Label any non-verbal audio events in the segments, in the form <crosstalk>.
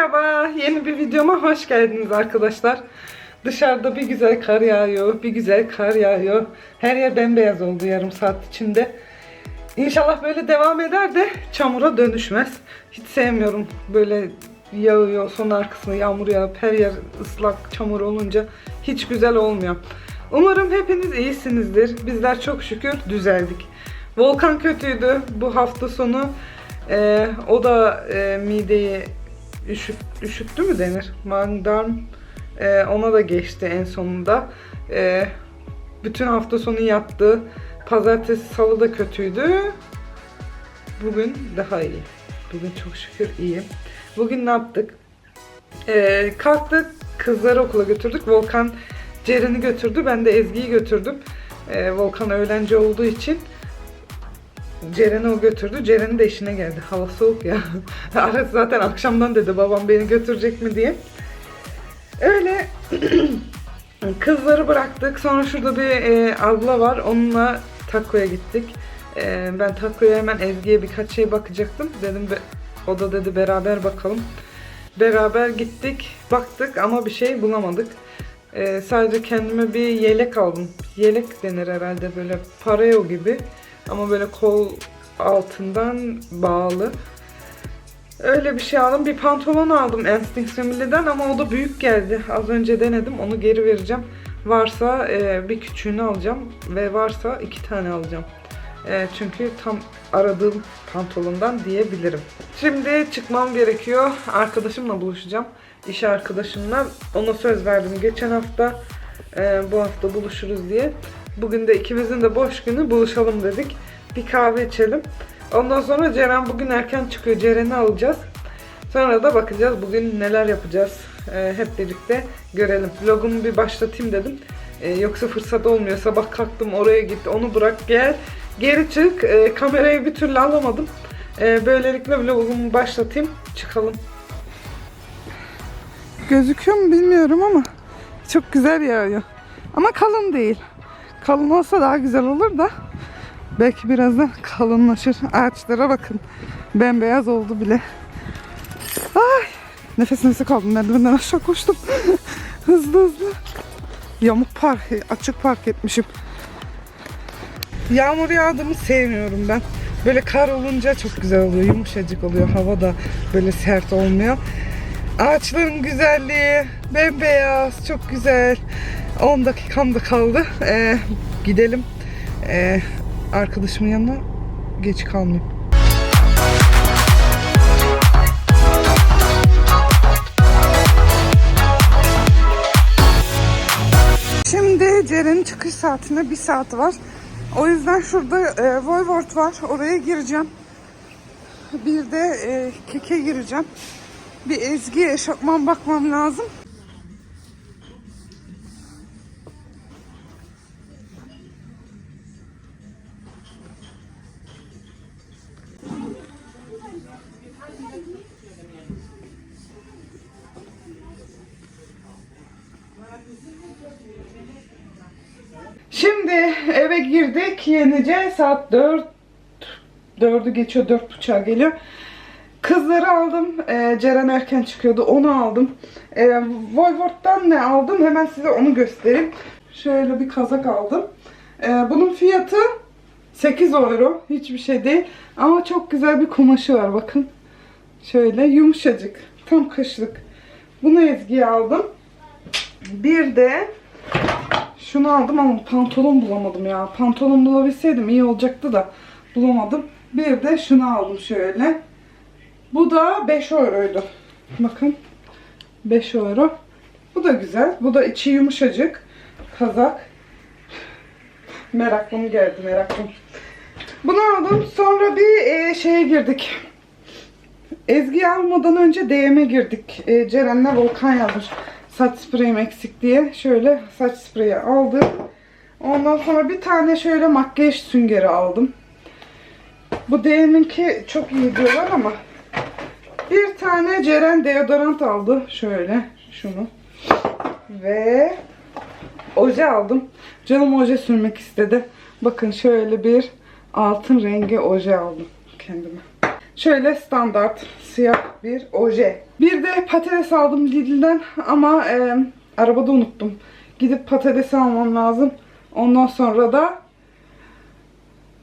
Merhaba, yeni bir videoma hoş geldiniz arkadaşlar. Dışarıda bir güzel kar yağıyor, bir güzel kar yağıyor. Her yer bembeyaz oldu yarım saat içinde. İnşallah böyle devam eder de çamura dönüşmez. Hiç sevmiyorum böyle yağıyor, son arkasına yağmur yağıp her yer ıslak çamur olunca hiç güzel olmuyor. Umarım hepiniz iyisinizdir. Bizler çok şükür düzeldik. Volkan kötüydü bu hafta sonu. Ee, o da e, mideyi üşüt, üşüttü mü denir? Mandarm e, ona da geçti en sonunda. E, bütün hafta sonu yattı. Pazartesi, salı da kötüydü. Bugün daha iyi. Bugün çok şükür iyi. Bugün ne yaptık? E, kalktık, kızları okula götürdük. Volkan Ceren'i götürdü. Ben de Ezgi'yi götürdüm. E, Volkan öğlenci olduğu için Ceren'i o götürdü. Ceren'in de işine geldi. Hava soğuk ya. <laughs> Aras zaten akşamdan dedi babam beni götürecek mi diye. Öyle <clears throat> kızları bıraktık. Sonra şurada bir e, abla var. Onunla takoya gittik. E, ben takoya hemen Ezgi'ye birkaç şey bakacaktım. Dedim be, o da dedi beraber bakalım. Beraber gittik, baktık ama bir şey bulamadık. E, sadece kendime bir yelek aldım. Yelek denir herhalde böyle pareo gibi. Ama böyle kol altından bağlı. Öyle bir şey aldım. Bir pantolon aldım Instinct Family'den ama o da büyük geldi. Az önce denedim. Onu geri vereceğim. Varsa e, bir küçüğünü alacağım ve varsa iki tane alacağım. E, çünkü tam aradığım pantolondan diyebilirim. Şimdi çıkmam gerekiyor. Arkadaşımla buluşacağım. İş arkadaşımla. Ona söz verdim geçen hafta. e, bu hafta buluşuruz diye. Bugün de ikimizin de boş günü buluşalım dedik. Bir kahve içelim. Ondan sonra Ceren bugün erken çıkıyor. Ceren'i alacağız. Sonra da bakacağız bugün neler yapacağız. Ee, hep birlikte görelim. Vlogumu bir başlatayım dedim. Ee, yoksa fırsat olmuyor. Sabah kalktım oraya git onu bırak gel. Geri çık. Ee, kamerayı bir türlü alamadım. Ee, böylelikle vlogumu başlatayım. Çıkalım. Gözüküyor mu bilmiyorum ama çok güzel yağıyor. Ama kalın değil. Kalın olsa daha güzel olur da. Belki birazdan kalınlaşır. Ağaçlara bakın. Bembeyaz oldu bile. Ay! Nefes nefese kaldım. Merdivenden aşağı koştum. <laughs> hızlı hızlı. Yamuk park, açık park etmişim. Yağmur yağdığımı sevmiyorum ben. Böyle kar olunca çok güzel oluyor. Yumuşacık oluyor. Hava da böyle sert olmuyor. Ağaçların güzelliği, bembeyaz, çok güzel. 10 dakikam da kaldı. Ee, gidelim. Ee, arkadaşımın yanına geç kalmayayım. Şimdi Ceren'in çıkış saatine bir saat var. O yüzden şurada e, Voivod var. Oraya gireceğim. Bir de e, keke gireceğim. Bir Ezgi eşofman bakmam lazım. <laughs> eve girdik. Yenice saat 4 4'ü geçiyor, 4.30'a geliyor. Kızları aldım. Ee, Ceren erken çıkıyordu. Onu aldım. Ee, Voivod'dan ne aldım? Hemen size onu göstereyim. Şöyle bir kazak aldım. Ee, bunun fiyatı 8 euro. Hiçbir şey değil. Ama çok güzel bir kumaşı var. Bakın. Şöyle yumuşacık. Tam kışlık. Bunu Ezgi'ye aldım. Bir de şunu aldım ama pantolon bulamadım ya. Pantolon bulabilseydim iyi olacaktı da bulamadım. Bir de şunu aldım şöyle. Bu da 5 euroydu. Bakın. 5 euro. Bu da güzel. Bu da içi yumuşacık. Kazak. Meraklım geldi meraklım. Bunu aldım. Sonra bir e, şeye girdik. Ezgi almadan önce DM'e girdik. E, Ceren'le Volkan yazmış. Saç spreyim eksik diye. Şöyle saç spreyi aldım. Ondan sonra bir tane şöyle makyaj süngeri aldım. Bu DM'inki çok iyi diyorlar ama bir tane Ceren deodorant aldı. Şöyle şunu. Ve oje aldım. Canım oje sürmek istedi. Bakın şöyle bir altın rengi oje aldım kendime. Şöyle standart siyah bir oje. Bir de patates aldım Lidl'den ama e, arabada unuttum. Gidip patates almam lazım. Ondan sonra da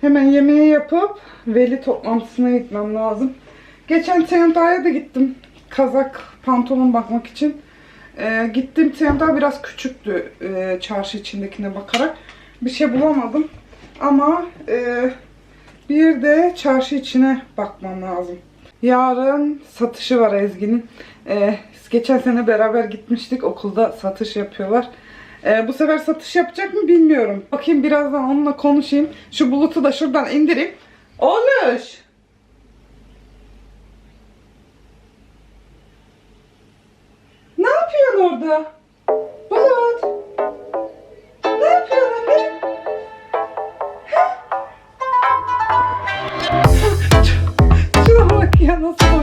hemen yemeği yapıp veli toplantısına gitmem lazım. Geçen Seyandar'a da gittim. Kazak, pantolon bakmak için. E, gittim Seyandar biraz küçüktü e, çarşı içindekine bakarak. Bir şey bulamadım. Ama e, bir de çarşı içine bakmam lazım. Yarın satışı var Ezgi'nin. Ee, geçen sene beraber gitmiştik. Okulda satış yapıyorlar. Ee, bu sefer satış yapacak mı bilmiyorum. Bakayım birazdan onunla konuşayım. Şu bulutu da şuradan indireyim. Oluş! Ne yapıyorsun orada? piano.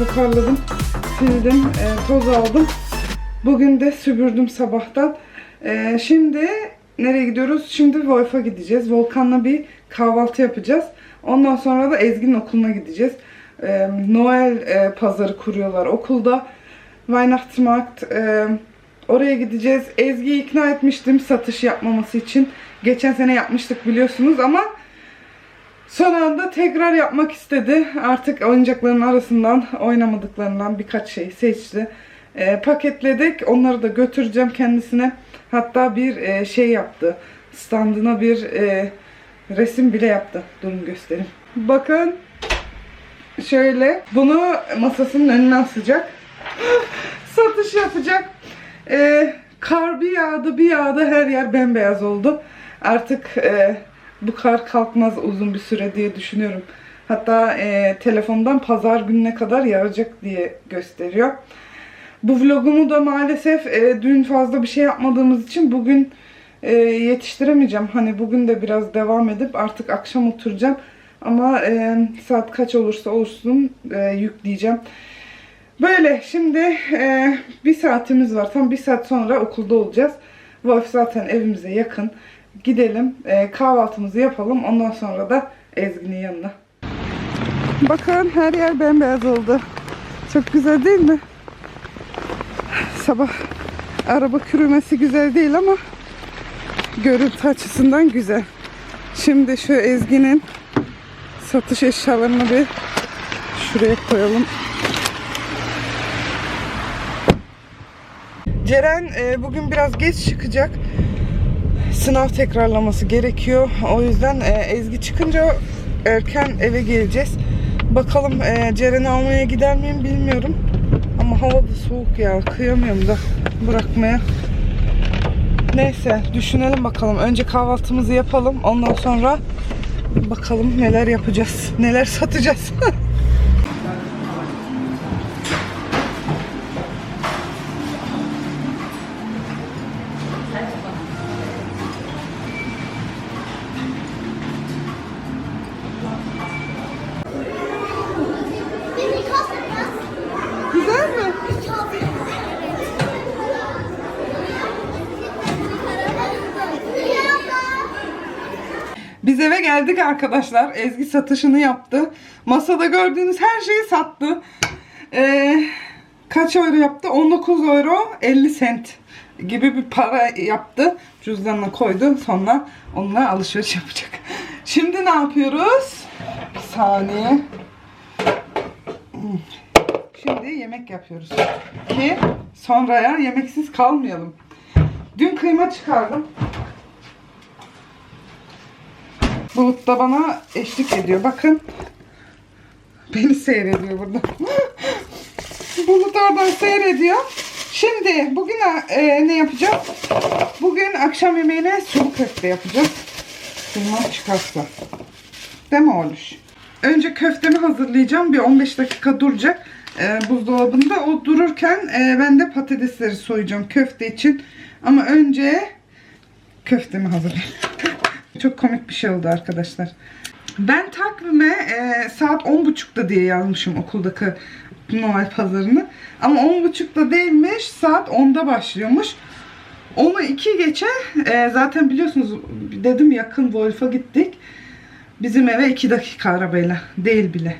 Toparladım. Sildim. ee, toz aldım. Bugün de süpürdüm sabahtan. Ee, şimdi nereye gidiyoruz? Şimdi Wolf'a gideceğiz. Volkan'la bir kahvaltı yapacağız. Ondan sonra da Ezgi'nin okuluna gideceğiz. Ee, Noel e, pazarı kuruyorlar okulda. Weihnachtsmarkt. e, oraya gideceğiz. Ezgi'yi ikna etmiştim satış yapmaması için. Geçen sene yapmıştık biliyorsunuz ama Son anda tekrar yapmak istedi. Artık oyuncakların arasından oynamadıklarından birkaç şey seçti. Ee, paketledik. Onları da götüreceğim kendisine. Hatta bir e, şey yaptı. Standına bir e, resim bile yaptı. Durun göstereyim. Bakın. Şöyle. Bunu masasının önüne asacak. <gasps> satış yapacak. Ee, kar bir yağdı bir yağdı her yer bembeyaz oldu. Artık e, bu kar kalkmaz uzun bir süre diye düşünüyorum. Hatta e, telefondan pazar gününe kadar yağacak diye gösteriyor. Bu vlogumu da maalesef e, dün fazla bir şey yapmadığımız için bugün e, yetiştiremeyeceğim. Hani bugün de biraz devam edip artık akşam oturacağım. Ama e, saat kaç olursa olsun e, yükleyeceğim. Böyle şimdi e, bir saatimiz var. Tam bir saat sonra okulda olacağız. Wolf zaten evimize yakın. Gidelim e, kahvaltımızı yapalım. Ondan sonra da Ezgi'nin yanına. Bakın her yer bembeyaz oldu. Çok güzel değil mi? Sabah araba kürümesi güzel değil ama görüntü açısından güzel. Şimdi şu Ezgi'nin satış eşyalarını bir şuraya koyalım. Ceren e, bugün biraz geç çıkacak. Sınav tekrarlaması gerekiyor. O yüzden e, Ezgi çıkınca erken eve geleceğiz. Bakalım e, Ceren'i almaya gider miyim bilmiyorum. Ama hava da soğuk ya. Kıyamıyorum da bırakmaya. Neyse düşünelim bakalım. Önce kahvaltımızı yapalım. Ondan sonra bakalım neler yapacağız. Neler satacağız. <laughs> Biz eve geldik arkadaşlar. Ezgi satışını yaptı. Masada gördüğünüz her şeyi sattı. Ee, kaç euro yaptı? 19 euro 50 sent gibi bir para yaptı. Cüzdanına koydu. Sonra onunla alışveriş yapacak. Şimdi ne yapıyoruz? Bir saniye. Şimdi yemek yapıyoruz. Ki sonraya yemeksiz kalmayalım. Dün kıyma çıkardım. Bulut da bana eşlik ediyor. Bakın. Beni seyrediyor burada. <laughs> Bulut oradan seyrediyor. Şimdi bugün e, ne yapacağız? Bugün akşam yemeğine sulu köfte yapacağız. Kıyma çıkarsa. Değil mi Oluş? Önce köftemi hazırlayacağım. Bir 15 dakika duracak e, buzdolabında. O dururken e, ben de patatesleri soyacağım köfte için. Ama önce köftemi hazırlayayım. <laughs> Çok komik bir şey oldu arkadaşlar. Ben takvime e, saat 10.30'da diye yazmışım okuldaki Noel pazarını. Ama 10.30'da değilmiş. Saat 10'da başlıyormuş. Onu 2 geçe e, zaten biliyorsunuz dedim yakın Wolf'a gittik. Bizim eve 2 dakika arabayla. Değil bile.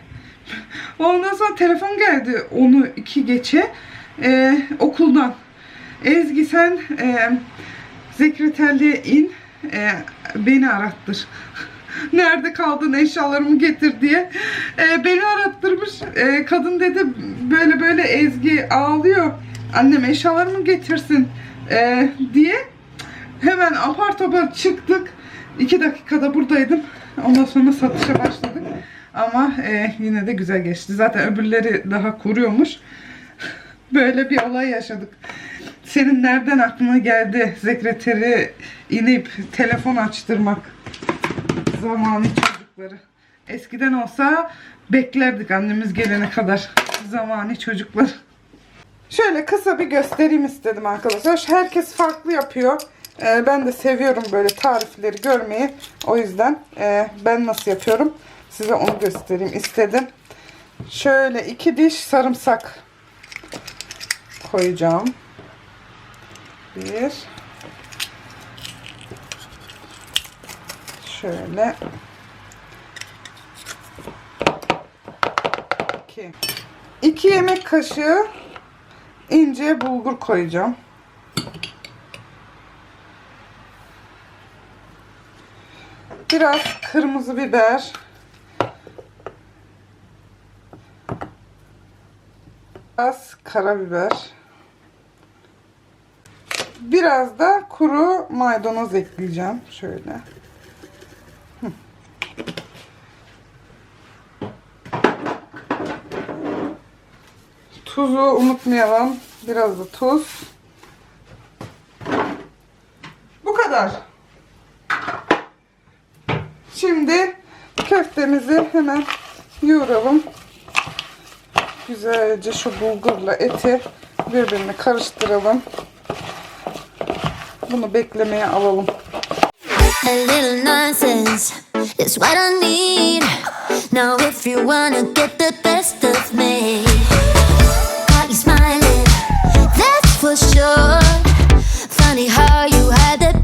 <laughs> Ondan sonra telefon geldi onu 2 geçe e, okuldan. Ezgi sen e, sekreterliğe in e, beni arattır. Nerede kaldın eşyalarımı getir diye e, beni arattırmış. E, kadın dedi böyle böyle Ezgi ağlıyor. Annem eşyalarımı getirsin e, diye. Hemen apar topar çıktık. İki dakikada buradaydım. Ondan sonra satışa başladık. Ama e, yine de güzel geçti. Zaten öbürleri daha kuruyormuş. Böyle bir olay yaşadık. Senin nereden aklına geldi sekreteri inip telefon açtırmak zamanı çocukları. Eskiden olsa beklerdik annemiz gelene kadar zamanı çocuklar. Şöyle kısa bir göstereyim istedim arkadaşlar. Herkes farklı yapıyor. Ee, ben de seviyorum böyle tarifleri görmeyi. O yüzden e, ben nasıl yapıyorum size onu göstereyim istedim. Şöyle iki diş sarımsak koyacağım. Bir. Şöyle. İki. İki yemek kaşığı ince bulgur koyacağım. Biraz kırmızı biber. Biraz karabiber. Biraz da kuru maydanoz ekleyeceğim. Şöyle. Tuzu unutmayalım. Biraz da tuz. Bu kadar. Şimdi köftemizi hemen yoğuralım. Güzelce şu bulgurla eti birbirine karıştıralım. Bunu beklemeye alalım. A little nonsense is what I need. Now, if you wanna get the best of me, got you smiling, that's for sure. Funny how you had the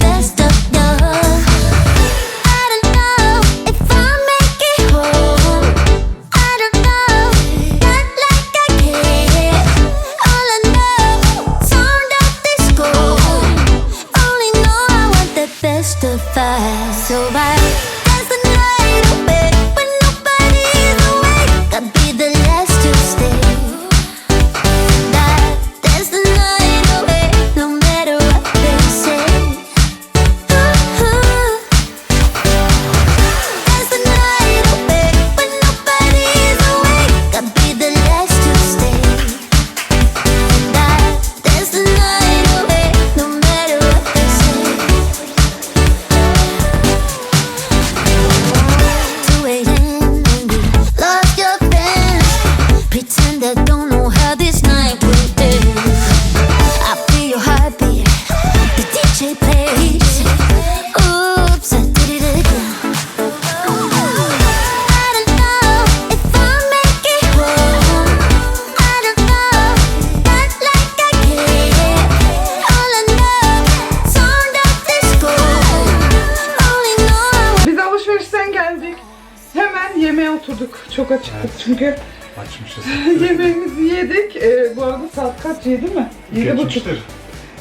oturduk. Çok acıktık çünkü. Açmışız. <laughs> Yemeğimizi yedik. Ee, bu arada saat kaç? Yedi mi? Yedi buçuk.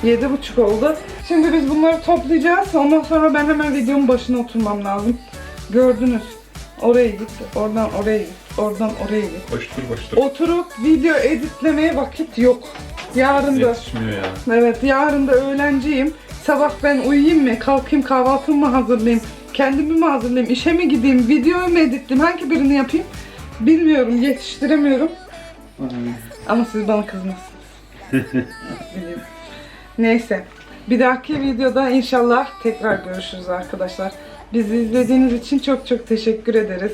Yedi buçuk oldu. Şimdi biz bunları toplayacağız. Ondan sonra ben hemen videonun başına oturmam lazım. Gördünüz. Oraya git, oradan oraya git, oradan oraya git. Koştur koştur. Oturup video editlemeye vakit yok. Yarın da, Yetişmiyor ya. evet yarın da öğlenciyim. Sabah ben uyuyayım mı, kalkayım kahvaltımı mı hazırlayayım, kendimi mi hazırlayayım, işe mi gideyim, videoyu mu editleyeyim, hangi birini yapayım bilmiyorum, yetiştiremiyorum. Ama siz bana kızmazsınız. <laughs> Neyse. Bir dahaki videoda inşallah tekrar görüşürüz arkadaşlar. Bizi izlediğiniz için çok çok teşekkür ederiz.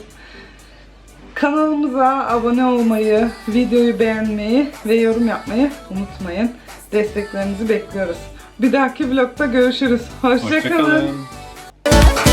Kanalımıza abone olmayı, videoyu beğenmeyi ve yorum yapmayı unutmayın. Desteklerinizi bekliyoruz. Bir dahaki vlogda görüşürüz. Hoşçakalın. Hoşçakalın.